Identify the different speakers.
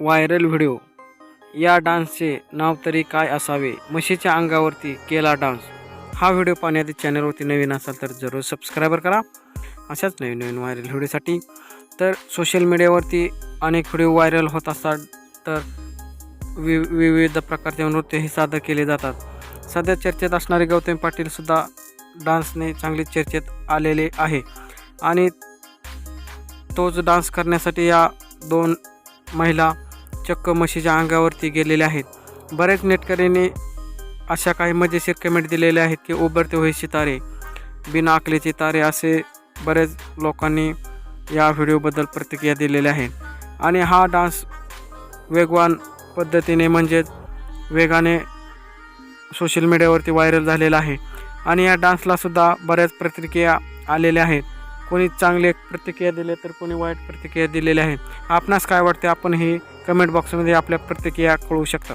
Speaker 1: Viral video. या डान्सचे नाव तरी काय असावे? म्हशीच्या अंगावरती केला डान्स. हा व्हिडिओ पाहण्याआधी चॅनलवरती नवीन असाल तर जरूर सबस्क्राईबर करा. अशाच नवीन नवीन व्हायरल व्हिडिओसाठी. तर सोशल मीडियावरती अनेक व्हिडिओ व्हायरल होत असतात. तर वि विविध प्रकारचे नृत्य हे सादर केले जातात. सध्या चर्चेत असणारे गौतम पाटीलसुद्धा डान्सने चांगली चर्चेत आलेले आहे. आणि तोच डान्स करण्यासाठी या दोन महिला चक्क म्हशीच्या अंगावरती गेलेल्या आहेत. बरेच नेटकऱ्यांनी अशा काही मजेशीर कमेंट दिलेल्या आहेत की उभरते होईशी तारे बिना आकलेचे तारे असे बरेच लोकांनी या व्हिडिओबद्दल प्रतिक्रिया दिलेल्या आहेत आणि हा डान्स वेगवान पद्धतीने म्हणजेच वेगाने सोशल मीडियावरती व्हायरल झालेला आहे. आणि या डान्सलासुद्धा बऱ्याच प्रतिक्रिया आलेल्या आहेत. कोणी चांगले प्रतिक्रिया दिले तर कोणी वाईट प्रतिक्रिया दिलेल्या आहे. आपणास काय वाटते? आपण हे कमेंट बॉक्समध्ये आपल्या प्रतिक्रिया कळवू शकता.